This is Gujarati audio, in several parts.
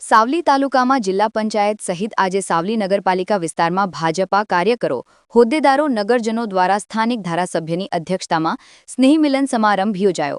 સાવલી તાલુકામાં જિલ્લા પંચાયત સહિત આજે સાવલી નગરપાલિકા વિસ્તારમાં ભાજપા કાર્યકરો, હોદ્દેદારો, નગરજનો દ્વારા સ્થાનિક ધારાસભ્યની અધ્યક્ષતામાં સ્નેહમિલન સમારંભ યોજાયો.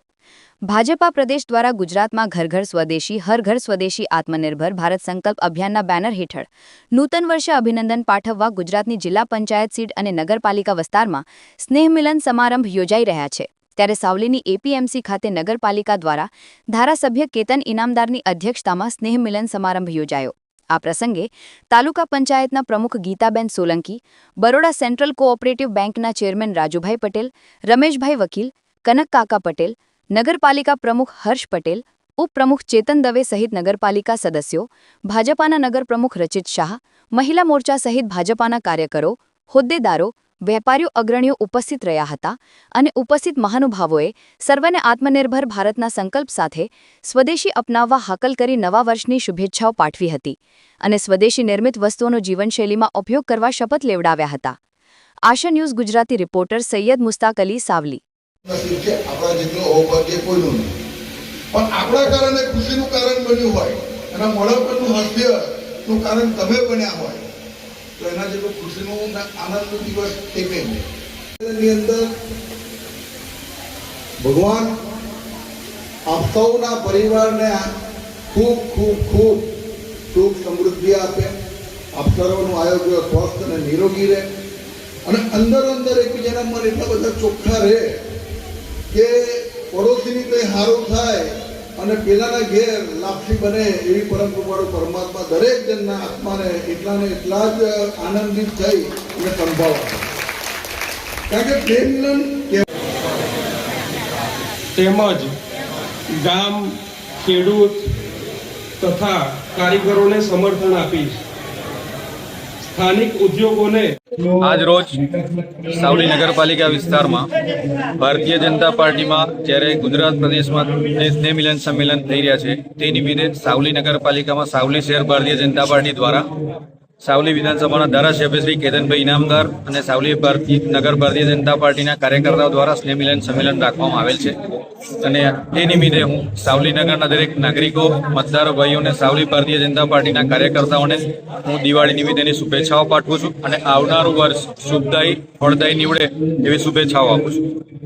ભાજપા પ્રદેશ દ્વારા ગુજરાતમાં ઘર ઘર સ્વદેશી હર ઘર સ્વદેશી આત્મનિર્ભર ભારત સંકલ્પ અભિયાનના બેનર હેઠળ નૂતન વર્ષે અભિનંદન પાઠવવા ગુજરાતની જિલ્લા પંચાયત સીટ અને નગરપાલિકા વિસ્તારમાં સ્નેહમિલન સમારંભ યોજાઈ રહ્યા છે. ત્યારે સાવલીની એપીએમસી ખાતે નગરપાલિકા દ્વારા ધારાસભ્ય કેતન ઇનામદારની અધ્યક્ષતામાં સ્નેહમિલન સમારંભ યોજાયો. આ પ્રસંગે તાલુકા પંચાયતના પ્રમુખ ગીતાબેન સોલંકી, બરોડા સેન્ટ્રલ કોઓપરેટિવ બેંકના ચેરમેન રાજુભાઈ પટેલ, રમેશભાઈ વકીલ, કનક કાકા પટેલ, નગરપાલિકા પ્રમુખ હર્ષ પટેલ, ઉપપ્રમુખ ચેતન દવે સહિત નગરપાલિકા સદસ્યો, ભાજપાના નગર પ્રમુખ રચિત શાહ, મહિલા મોરચા સહિત ભાજપાના કાર્યકરો, હોદ્દેદારો વેપારીઓ અગ્રણીઓ ઉપસ્થિત રહ્યા હતા અને ઉપસ્થિત મહાનુભાવોએ સર્વને આત્મનિર્ભર ભારતના સંકલ્પ સાથે સ્વદેશી અપનાવવા હાકલ કરી નવા વર્ષની શુભેચ્છાઓ પાઠવી હતી અને સ્વદેશી નિર્મિત વસ્તુઓનો જીવનશૈલીમાં ઉપયોગ કરવા શપથ લેવડાવ્યા હતા. Asha news Gujarati reporter Sayyed Mustak Ali Savli. કારણ તમે બન્યા હોય. તો એના જેટલો ખુશીનો આનંદનો દિવસ કંઈ એની અંદર ભગવાન આપ સૌના પરિવારને ખૂબ ખૂબ ખૂબ સુખ સમૃદ્ધિ આપે આપ સર્વનું આયોગ્ય સ્વસ્થ અને નિરોગી રહે. અને અંદર અંદર એકબીજાના મન એટલા બધા ચોખ્ખા રહે કે પડોશીની કંઈ સારું થાય પેલાના ઘેર લાપસી બને એવી પરમ પરમાત્મા દરેક જણના આત્માને એટલા ને એટલા જ આનંદિત થઈ અને સંભાવ કારણ કે પ્રેમલન તેમજ ગામ, ખેડૂત તથા કારીગરોને સમર્થન આપીશ. સ્થાનિક ઉદ્યોગોને આજ રોજ સાવલી નગરપાલિકા વિસ્તારમાં ભારતીય જનતા પાર્ટીમાં જ્યારે ગુજરાત પ્રદેશમાં જે સ્નેહ મિલન સંમેલન થઈ રહ્યા છે, તે નિમિત્તે સાવલી નગરપાલિકામાં સાવલી શહેર ભારતીય જનતા પાર્ટી દ્વારા સાવલી વિધાનસભાના ધારાસભ્ય શ્રી કેતનભાઈ ઇનામદાર અને સાવલી ભારતીય નગર ભારતીય જનતા પાર્ટીના કાર્યકર્તાઓ દ્વારા સ્નેહ મિલન સંમેલન રાખવામાં આવેલ છે. અને તે નિમિત્તે હું સાવલી નગરના દરેક નાગરિકો, મતદારો ભાઈઓને સાવલી ભારતીય જનતા પાર્ટીના કાર્યકર્તાઓને હું દિવાળી નિમિત્તેની શુભેચ્છાઓ પાઠવું છું અને આવનારું વર્ષ શુભદાયી, ફળદાયી નીવડે એવી શુભેચ્છાઓ આપું છું.